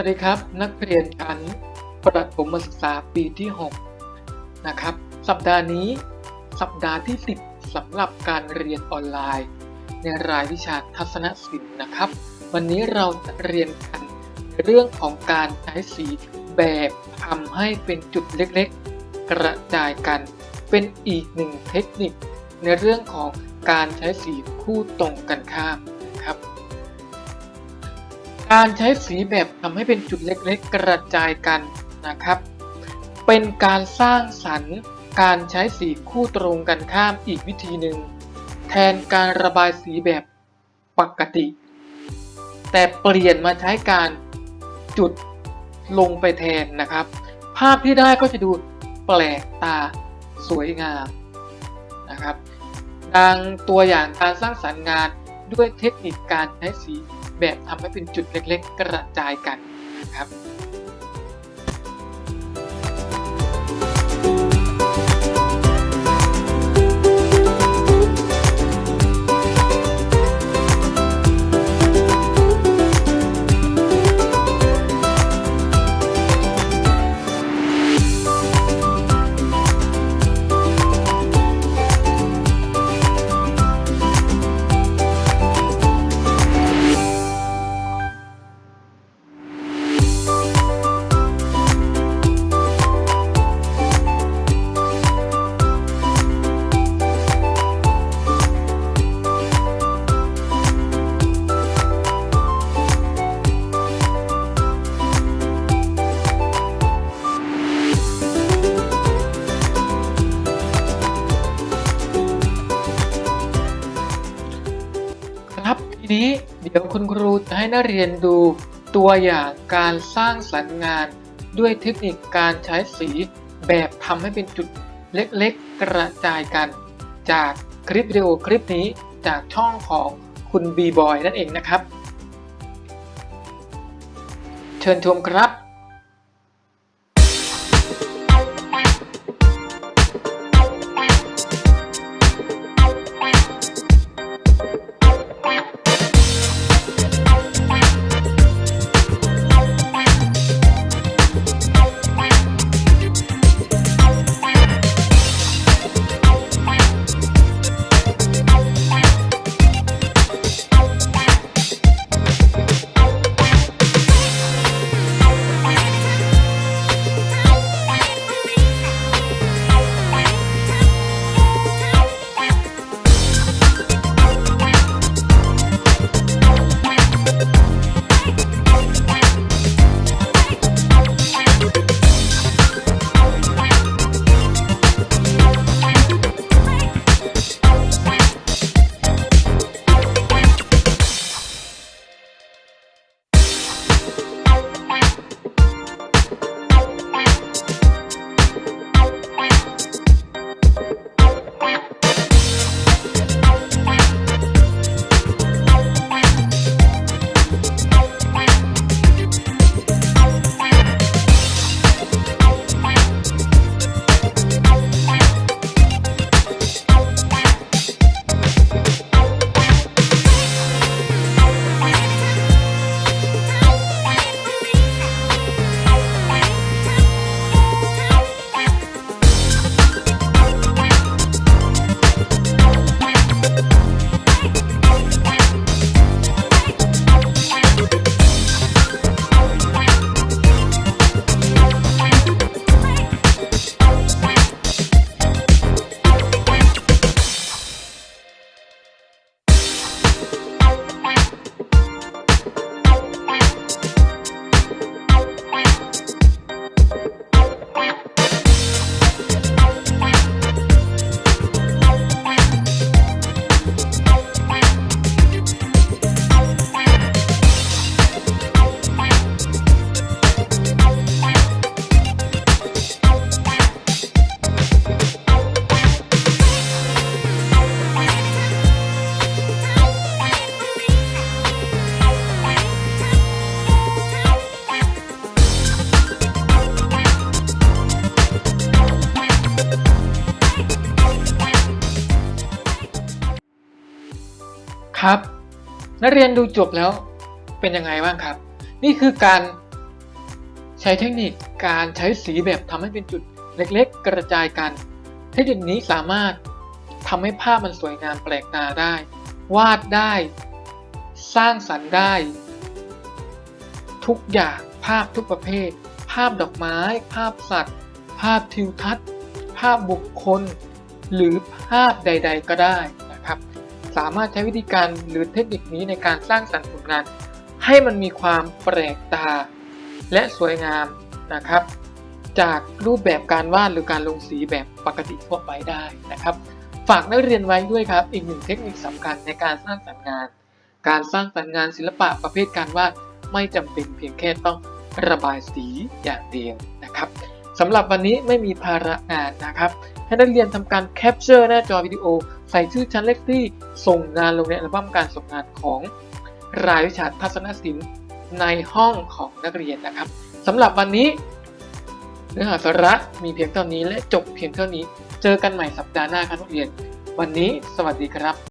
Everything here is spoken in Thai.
วัสดีครับ นักเรียนชั้นประถมศึกษาปีที่6นะครับ สัปดาห์นี้ สัปดาห์ที่ 10สำหรับการเรียนออนไลน์ ในรายวิชาทัศนศิลป์นะครับ วันนี้เราจะเรียนกันในเรื่องของการใช้สีแบบทำให้เป็นจุดเล็กๆ กระจายกันเป็นอีกหนึ่งเทคนิค ในเรื่องของการใช้สีคู่ตรงกันข้าม การใช้สีแบบทำให้เป็นจุดเล็กๆ กระจายกันนะครับ เป็นการสร้างสรรค์การใช้สีคู่ตรงกันข้ามอีกวิธีหนึ่ง แทนการระบายสีแบบปกติ แต่เปลี่ยนมาใช้การจุดลงไปแทนนะครับ ภาพที่ได้ก็จะดูแปลกตาสวยงามนะครับ ดังตัวอย่างการสร้างสรรค์งานด้วยเทคนิคการใช้สี แบบทำให้เป็นจุดเล็ก ๆ กระจายกันนะครับ นี้เดี๋ยวคุณครูจะให้นักเรียนดูตัวอย่างการสร้างสรรค์งาน ด้วยเทคนิคการใช้สีแบบทำให้เป็นจุดเล็กๆ กระจายกัน จากคลิปวิดีโอคลิปนี้จากช่องของคุณบีบอยนั่นเองนะครับ เชิญชมครับ ครับ นักเรียนดูจบแล้วเป็นยังไงบ้างครับ นี่คือการใช้เทคนิคการใช้สีแบบทำให้เป็นจุดเล็กๆ กระจายกัน เทคนิคนี้สามารถทำให้ภาพมันสวยงามแปลกตาได้ วาดได้ สร้างสรรค์ได้ ทุกอย่างภาพทุกประเภท ภาพดอกไม้ ภาพสัตว์ ภาพทิวทัศน์ ภาพบุคคล หรือภาพใด ๆ ก็ได้ สามารถใช้วิธีการหรือเทคนิคนี้ในการสร้างสรรค์ผลงาน ให้มันมีความแปลกตา และสวยงามนะครับ จากรูปแบบการวาดหรือการลงสีแบบปกติทั่วไปได้นะครับ ฝากนักเรียนไว้ด้วยครับ อีกหนึ่งเทคนิคสำคัญในการสร้างสรรค์งาน การสร้างสรรค์งานศิลปะประเภทการวาดไม่จำเป็นเพียงแค่ต้องระบายสีอย่างเดียวนะครับสำหรับวันนี้ไม่มีภาระงานนะครับ ให้นักเรียนทำการแคปเจอร์หน้าจอวิดีโอ ใส่ชื่อชั้นเลขที่ส่งงานลงในอัลบั้มการส่งงานของรายวิชาทัศนศิลป์ในห้องของนักเรียนนะครับสำหรับวันนี้ เนื้อหาสาระมีเพียงเท่านี้และจบเพียงเท่านี้ เจอกันใหม่สัปดาห์หน้าครับนักเรียน วันนี้สวัสดีครับ